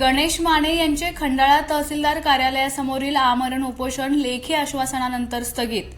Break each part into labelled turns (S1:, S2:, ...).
S1: गणेश माने यांचे खंडाळा तहसीलदार कार्यालयासमोरील आमरण उपोषण लेखी आश्वासनानंतर स्थगित.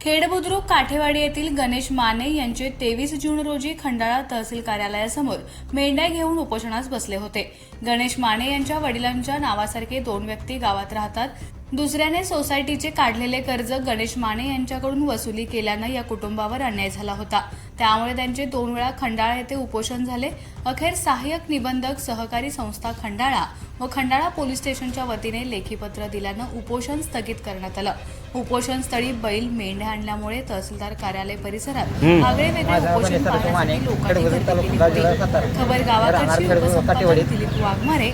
S1: खेडबुद्रुक काठेवाडी येथील गणेश माने यांचे तेवीस जून रोजी खंडाळा तहसील कार्यालयासमोर मेंढ्या घेऊन उपोषणास बसले होते. गणेश माने यांच्या वडिलांच्या नावासारखे दोन व्यक्ती गावात राहतात. दुसऱ्याने सोसायटीचे काढलेले कर्ज गणेश माने यांच्याकडून वसुली केल्यानं या कुटुंबावर अन्याय झाला होता. त्यामुळे त्यांचे दोन वेळा खंडाळा येथे उपोषण झाले अखेर सहाय्यक निबंधक सहकारी संस्था खंडाळा व खंडाळा पोलीस स्टेशनच्या वतीने लेखीपत्र दिल्यानं उपोषण स्थगित करण्यात आलं उपोषण स्थळी बैल मेंढ्या आणल्यामुळे तहसीलदार कार्यालय परिसरात आगळे वेगळे उपोषण पाहण्यासाठी लोकांनी गर्दी केली होती. खबर गावाकडची उपसंपादक
S2: काटेवाडी.
S1: दिलीप वाघमारे.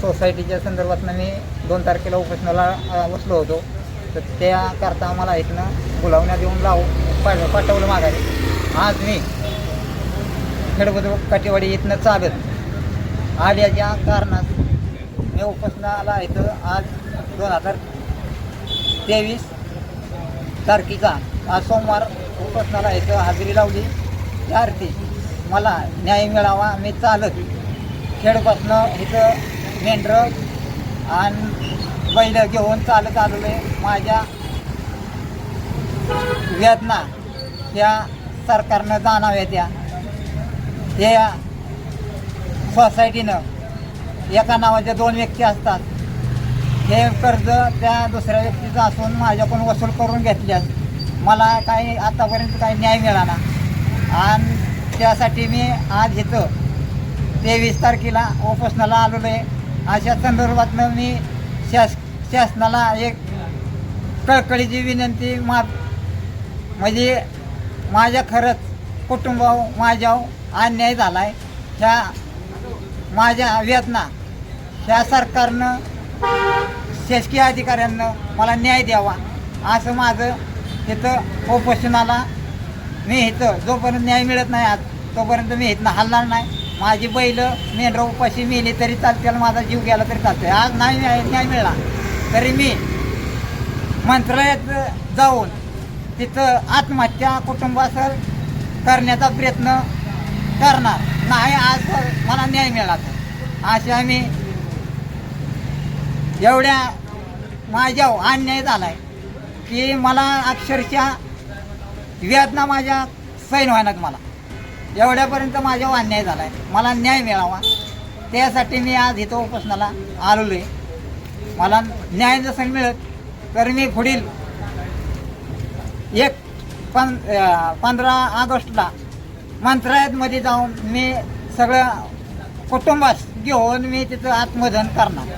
S2: सोसायटीच्या संदर्भात मी दोन तारखेला उपोषणाला बसलो होतो तर त्याकरता मला इथनं बोलावण्यात येऊन लावू पाठ- पाठवलं माघारी आज मी खेडबुद्रुक काटेवाडी इथनं चालत आल्याच्या कारणात मी उपोषणाला इथं आज दोन हजार तेवीस तारखेचा आज सोमवार उपोषणाला इथं हजेरी लावली. त्या मला न्याय मिळावा. मी चालत खेडपासनं इथं मेंढरं आणि बैल घेऊन चालत आलेलो आहे. माझ्या वेदना त्या सरकारनं जाणाव्या त्या. हे सोसायटीनं एका नावाच्या दोन व्यक्ती असतात. हे कर्ज त्या दुसऱ्या व्यक्तीचं असून माझ्याकडून वसूल करून घेतल्यास मला काही आतापर्यंत काही न्याय मिळाला आणि त्यासाठी मी आज इथं तेवीस तारखेला उपोषणाला आलेलो आहे. अशा संदर्भातनं मी शास शासनाला एक कळकळीची विनंती मा म्हणजे माझ्या खरंच कुटुंबावर माझ्यावर अन्याय झाला आहे ह्या माझ्या वेदना ह्या सरकारनं शासकीय अधिकाऱ्यांना मला न्याय द्यावा. असं माझं इथं उपोषणाला मी इथं जोपर्यंत न्याय मिळत नाही आज तोपर्यंत मी इथनं हलणार नाही. माझी बैल मेंढरा उपाशी मेली तरी चालते माझा जीव गेला तरी चालते आज नाही न्याय न्याय मिळाला तरी मी मंत्रालयात जाऊन तिथं आत्महत्या कुटुंबासह करण्याचा प्रयत्न करणार. नाही आज मला न्याय मिळाला तर. अशा मी एवढ्या माझ्या अन्याय झाला आहे की मला अक्षरशः वेदना माझ्या सैन व्हायनात मला. एवढ्यापर्यंत माझ्यावर अन्याय झाला आहे मला न्याय मिळावा. त्यासाठी मी आज इथं उपासनाला आलेलो आहे. मला न्याय जसं मिळत तर मी पुढील एक पं पंधरा ऑगस्टला मंत्रालयातमध्ये जाऊन मी सगळं कुटुंबास घेऊन मी तिथं आत्मधन करणार.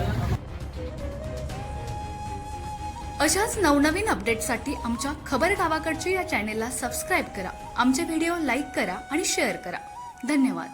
S1: अशाच नवनवीन अपडेटसाठी आमच्या खबर गावाकडची या चॅनेलला सबस्क्राईब करा. आमचे व्हिडिओ लाईक करा आणि शेअर करा. धन्यवाद.